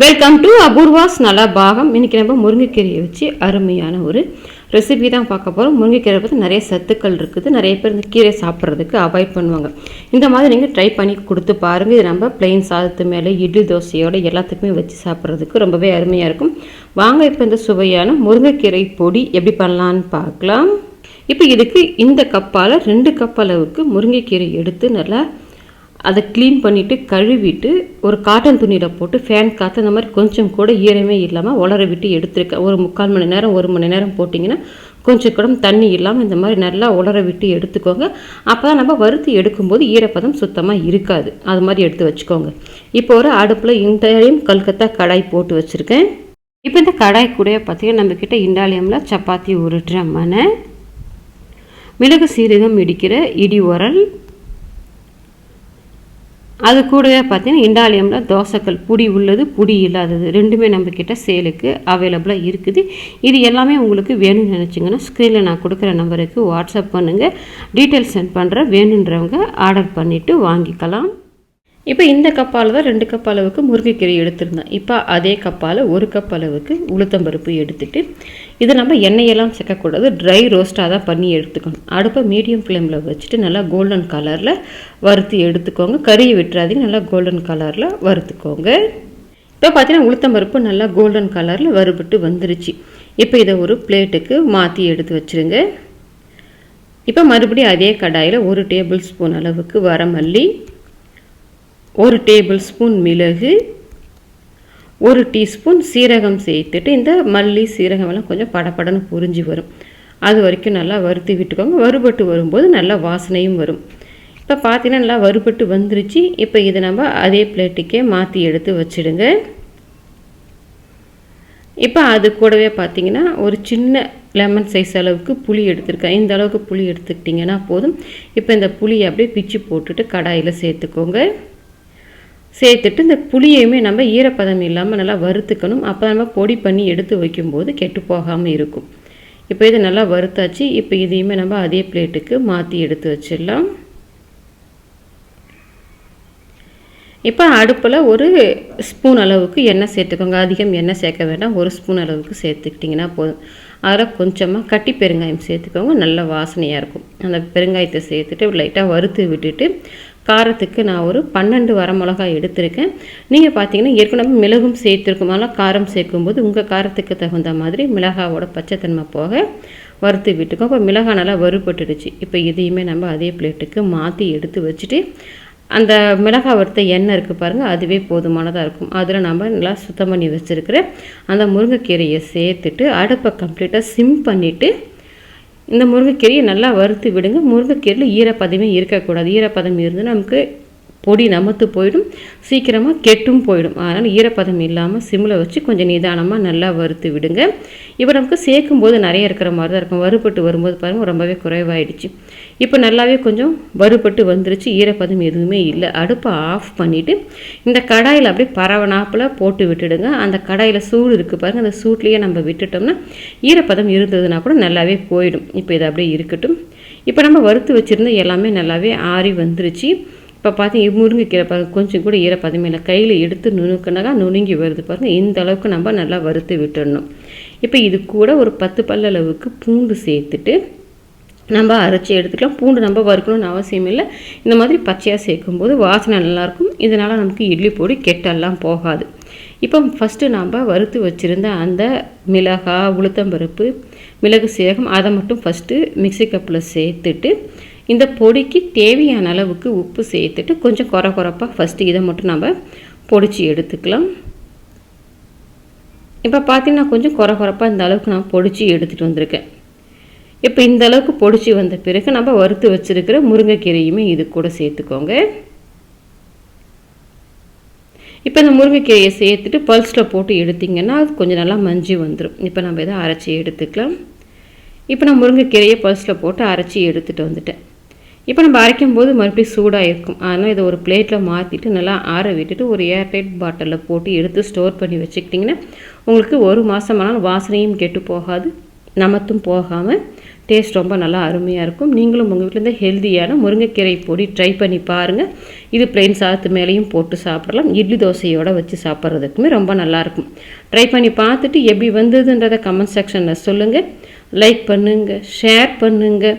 Welcome to Apoorva's நல்லா பாகம் இன்றைக்கி நம்ம முருங்கைக்கீரையை வச்சு அருமையான ஒரு ரெசிபி தான் பார்க்க போகிறோம் முருங்கைக்கீரை பற்றி நிறைய சத்துக்கள் இருக்குது. நிறைய பேர் இந்த கீரை சாப்பிட்றதுக்கு அவாய்ட் பண்ணுவாங்க. இந்த மாதிரி நீங்கள் ட்ரை பண்ணி கொடுத்து பாருங்கள் இது நம்ம பிளெயின் சாதத்து மேலே இட்லி தோசையோடு எல்லாத்துக்குமே வச்சு சாப்பிட்றதுக்கு ரொம்பவே அருமையாக இருக்கும். வாங்க இப்போ இந்த சுவையான முருங்கைக்கீரை பொடி எப்படி பண்ணலான்னு பார்க்கலாம். இப்போ இதுக்கு இந்த கப்பால் ரெண்டு கப் அளவுக்கு முருங்கைக்கீரை எடுத்து நல்லா அதை க்ளீன் பண்ணிவிட்டு கழுவிட்டு ஒரு காட்டன் துணியில் போட்டு ஃபேன் காற்று அந்த மாதிரி கொஞ்சம் கூட ஈரமே இல்லாமல் உலர விட்டு எடுத்துருக்கேன் ஒரு முக்கால் மணி நேரம் ஒரு மணி நேரம் போட்டிங்கன்னா கொஞ்சம் கூட தண்ணி இல்லாமல் இந்த மாதிரி நல்லா உலர விட்டு எடுத்துக்கோங்க. அப்போ தான் நம்ம வறுத்து எடுக்கும்போது ஈரப்பதம் சுத்தமாக இருக்காது. அது மாதிரி எடுத்து வச்சுக்கோங்க. இப்போ ஒரு அடுப்பில் இன்றையும் கல்கத்தா கடாய் போட்டு வச்சுருக்கேன். இப்போ இந்த கடாய் கூட பார்த்திங்கன்னா நம்மக்கிட்ட இண்டாலியமில் சப்பாத்தி உருட்டுற மனை மிளகு சீரகம் இடிக்கிற இடி உரல் அது கூடவே பார்த்தீங்கன்னா இண்டாலியமில் தோசைக்கல் புடி உள்ளது புடி இல்லாதது. ரெண்டுமே நம்மக்கிட்ட சேலுக்கு அவைலபிளாக இருக்குது. இது எல்லாமே உங்களுக்கு வேணும்னு நினச்சிங்கன்னா ஸ்க்ரீனில் நான் கொடுக்குற நம்பருக்கு வாட்ஸ்அப் பண்ணுங்கள் டீட்டெயில்ஸ் சென்ட் பண்ணுறேன் வேணுன்றவங்க ஆர்டர் பண்ணிவிட்டு வாங்கிக்கலாம். இப்போ இந்த கப்பால் தான் ரெண்டு கப் அளவுக்கு முருங்கைக்கீரை எடுத்திருந்தேன். இப்போ அதே கப்பால் ஒரு கப் அளவுக்கு உளுத்தம்பருப்பு எடுத்துட்டு இதை நம்ம எண்ணெயெல்லாம் சேர்க்கக்கூடாது. ட்ரை ரோஸ்ட்டாக தான் பண்ணி எடுத்துக்கணும். அடுப்பை மீடியம் ஃப்ளேமில் வச்சுட்டு நல்லா கோல்டன் கலரில் வறுத்து எடுத்துக்கோங்க. கறியை விட்டுறாதீங்க. நல்லா கோல்டன் கலரில் வறுத்துக்கோங்க. இப்போ பார்த்தீங்கன்னா உளுத்தம்பருப்பு நல்லா கோல்டன் கலரில் வறுபட்டு வந்துருச்சு. இப்போ இதை ஒரு பிளேட்டுக்கு மாற்றி எடுத்து வச்சுருங்க. இப்போ மறுபடியும் அதே கடாயில் ஒரு டேபிள் ஸ்பூன் அளவுக்கு வரமல்லி ஒரு டேபிள் ஸ்பூன் மிளகு ஒரு டீஸ்பூன் சீரகம் சேர்த்துட்டு இந்த மல்லி சீரகம் எல்லாம் கொஞ்சம் படப்படன்னு புரிஞ்சு வரும். அது வரைக்கும் நல்லா வறுத்து விட்டுக்கோங்க. வறுபட்டு வரும்போது நல்லா வாசனையும் வரும். இப்போ பார்த்தீங்கன்னா நல்லா வறுபட்டு வந்துருச்சு. இப்போ இதை நம்ம அதே பிளேட்டுக்கே மாற்றி எடுத்து வச்சுடுங்க. இப்போ அது கூடவே பார்த்தீங்கன்னா ஒரு சின்ன லெமன் சைஸ் அளவுக்கு புளி எடுத்திருக்கேன். இந்த அளவுக்கு புளி எடுத்துக்கிட்டிங்கன்னா போதும். இப்போ இந்த புளியை அப்படியே பிச்சு போட்டுட்டு கடாயில் சேர்த்துக்கோங்க. சேர்த்துட்டு இந்த புளியையுமே நம்ம ஈரப்பதம் இல்லாமல் நல்லா வறுத்துக்கணும். அப்போ நம்ம பொடி பண்ணி எடுத்து வைக்கும்போது கெட்டு போகாமல் இருக்கும். இப்போ இதை நல்லா வறுத்தாச்சு. இப்போ இதையுமே நம்ம அதே பிளேட்டுக்கு மாற்றி எடுத்து வச்சிடலாம். இப்போ அடுப்பில் ஒரு ஸ்பூன் அளவுக்கு எண்ணெய் சேர்த்துக்கோங்க. அதிகம் எண்ணெய் சேர்க்க வேண்டாம். ஒரு ஸ்பூன் அளவுக்கு சேர்த்துக்கிட்டிங்கன்னா போதும். அதில் கொஞ்சமாக கட்டி பெருங்காயம் சேர்த்துக்கோங்க. நல்ல வாசனையாக இருக்கும். அந்த பெருங்காயத்தை சேர்த்துட்டு லைட்டாக வறுத்து விட்டுட்டு காரத்துக்கு நான் ஒரு பன்னெண்டு வரமிளகாய் எடுத்திருக்கேன். நீங்கள் பார்த்தீங்கன்னா ஏற்கனவே மிளகும் சேர்த்துருக்கும். அதனால் காரம் சேர்க்கும்போது உங்கள் காரத்துக்கு தகுந்த மாதிரி மிளகாவோட பச்சைத்தன்மை போக வறுத்து விட்டுக்கோ இப்போ மிளகாய் நல்லா வறுபட்டுடுச்சு. இப்போ இதையுமே நம்ம அதே பிளேட்டுக்கு மாற்றி எடுத்து வச்சுட்டு அந்த மிளகாய் வறுத்த எண்ணெய் இருக்குது பாருங்கள் அதுவே போதுமானதாக இருக்கும். அதில் நம்ம நல்லா சுத்தம் பண்ணி வச்சுருக்கிற அந்த முருங்கைக்கீரையை சேர்த்துட்டு அடுப்பை கம்ப்ளீட்டாக சிம் பண்ணிவிட்டு இந்த முருங்கைக்கீரையை நல்லா வறுத்து விடுங்க. முருங்கைக்கீரையில் ஈரப்பதமே இருக்கக்கூடாது. ஈரப்பதம் இருந்து நமக்கு பொடி நமத்து போயிடும் சீக்கிரமாக கெட்டும் போயிடும். அதனால் ஈரப்பதம் இல்லாமல் சிம்மில் வச்சு கொஞ்சம் நிதானமாக நல்லா வறுத்து விடுங்க. இப்போ நமக்கு சேர்க்கும் போது நிறைய இருக்கிற மாதிரி தான் இருக்கும். வறுபட்டு வரும்போது பாருங்கள் ரொம்பவே குறைவாயிடுச்சு. இப்போ நல்லாவே கொஞ்சம் வறுபட்டு வந்துருச்சு. ஈரப்பதம் எதுவுமே இல்லை. அடுப்பை ஆஃப் பண்ணிவிட்டு இந்த கடாயில் அப்படியே பரவனாப்பில் போட்டு விட்டுடுங்க. அந்த கடாயில் சூடு இருக்குது பாருங்கள் அந்த சூட்லேயே நம்ம விட்டுட்டோம்னா ஈரப்பதம் இருந்ததுன்னா கூட நல்லாவே போயிடும். இப்போ இது அப்படியே இருக்கட்டும். இப்போ நம்ம வறுத்து வச்சுருந்த எல்லாமே நல்லாவே ஆறி வந்துருச்சு. இப்போ பார்த்தீங்க முருங்கைக்கீரை பாருங்க கொஞ்சம் கூட ஈரப்பதமே இல்லை. கையில் எடுத்து நுணுக்கினாக்கா நுணுங்கி வருது பாருங்கள் இந்த அளவுக்கு நம்ம நல்லா வறுத்து விட்டுடணும் இப்போ இது கூட ஒரு பத்து பல்ல அளவுக்கு பூண்டு சேர்த்துட்டு நம்ம அரைச்சி எடுத்துக்கலாம். பூண்டு நம்ம வறுக்கணும்னு அவசியம் இல்லை. இந்த மாதிரி பச்சையாக சேர்க்கும்போது வாசனை நல்லாயிருக்கும். இதனால் நமக்கு இட்லி பொடி கெட்டெல்லாம் போகாது. இப்போ ஃபஸ்ட்டு நாம் வறுத்து வச்சுருந்த அந்த மிளகாய் உளுத்தம்பருப்பு மிளகு சீரகம் அதை மட்டும் ஃபஸ்ட்டு மிக்சி கப்பில் சேர்த்துட்டு இந்த பொடிக்கு தேவையான அளவுக்கு உப்பு சேர்த்துட்டு கொஞ்சம் குறை குறைப்பாக ஃபஸ்ட்டு இதை மட்டும் நம்ம பொடிச்சு எடுத்துக்கலாம். இப்போ பார்த்தீங்கன்னா கொஞ்சம் குறை குறைப்பாக இந்த அளவுக்கு நான் பொடிச்சு எடுத்துகிட்டு வந்திருக்கேன். இப்போ இந்த அளவுக்கு பொடிச்சு வந்த பிறகு நம்ம வறுத்து வச்சுருக்கிற முருங்கைக்கீரையுமே இது கூட சேர்த்துக்கோங்க. இப்போ இந்த முருங்கைக்கீரையை சேர்த்துட்டு பல்ஸில் போட்டு எடுத்திங்கன்னா அது கொஞ்சம் நல்லா மஞ்சி வந்துடும் இப்போ நம்ம இதை அரைச்சி எடுத்துக்கலாம். இப்போ நான் முருங்கைக்கீரையை பல்ஸில் போட்டு அரைச்சி எடுத்துகிட்டு வந்துட்டேன். இப்போ நம்ம அரைக்கும் போது மறுபடியும் சூடாக இருக்கும் அதனால் இதை ஒரு பிளேட்டில் மாற்றிட்டு நல்லா ஆற விட்டுட்டு ஒரு ஏர்டைட் பாட்டிலில் போட்டு எடுத்து ஸ்டோர் பண்ணி வச்சுக்கிட்டிங்கன்னா உங்களுக்கு ஒரு மாதமானாலும் வாசனையும் கெட்டு போகாது நமத்தும் போகாமல் டேஸ்ட் ரொம்ப நல்லா அருமையாக இருக்கும். நீங்களும் உங்கள் வீட்டிலேருந்து ஹெல்த்தியான முருங்கைக்கீரை பொடி ட்ரை பண்ணி பாருங்கள் இது பிளெயின் சாதத்து மேலேயும் போட்டு சாப்பிடலாம். இட்லி தோசையோடு வச்சு சாப்பிட்றதுக்குமே ரொம்ப நல்லாயிருக்கும் ட்ரை பண்ணி பார்த்துட்டு எப்படி வந்ததுன்றதை கமெண்ட் செக்ஷனில் சொல்லுங்கள் லைக் பண்ணுங்கள் ஷேர் பண்ணுங்கள்